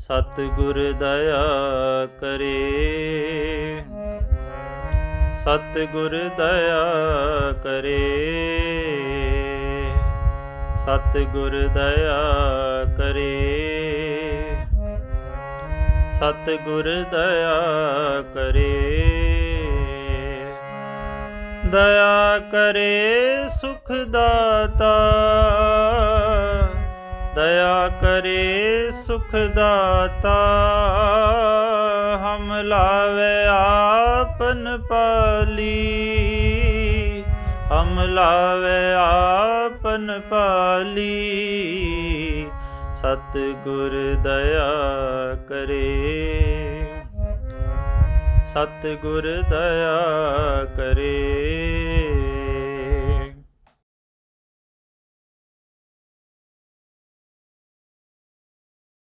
ਸਤਿਗੁਰ ਦਇਆ ਕਰੇ। ਸਤਿਗੁਰ ਦਇਆ ਕਰੇ। ਸਤਿਗੁਰ ਦਇਆ ਕਰੇ। ਸਤਿਗੁਰ ਦਇਆ ਕਰੇ। ਦਇਆ ਕਰੇ ਸੁਖ ਦਾਤਾ। ਕਰੇ ਸੁਖ ਦਾਤਾ ਹਮ ਲਾਵੇ ਆਪਨ ਪਾਲੀ। ਹਮ ਲਾਵੇ ਆਪਨ ਪਾਲੀ। ਸਤ ਗੁਰ ਦਇਆ ਕਰੇ। ਸਤ ਗੁਰ ਦਇਆ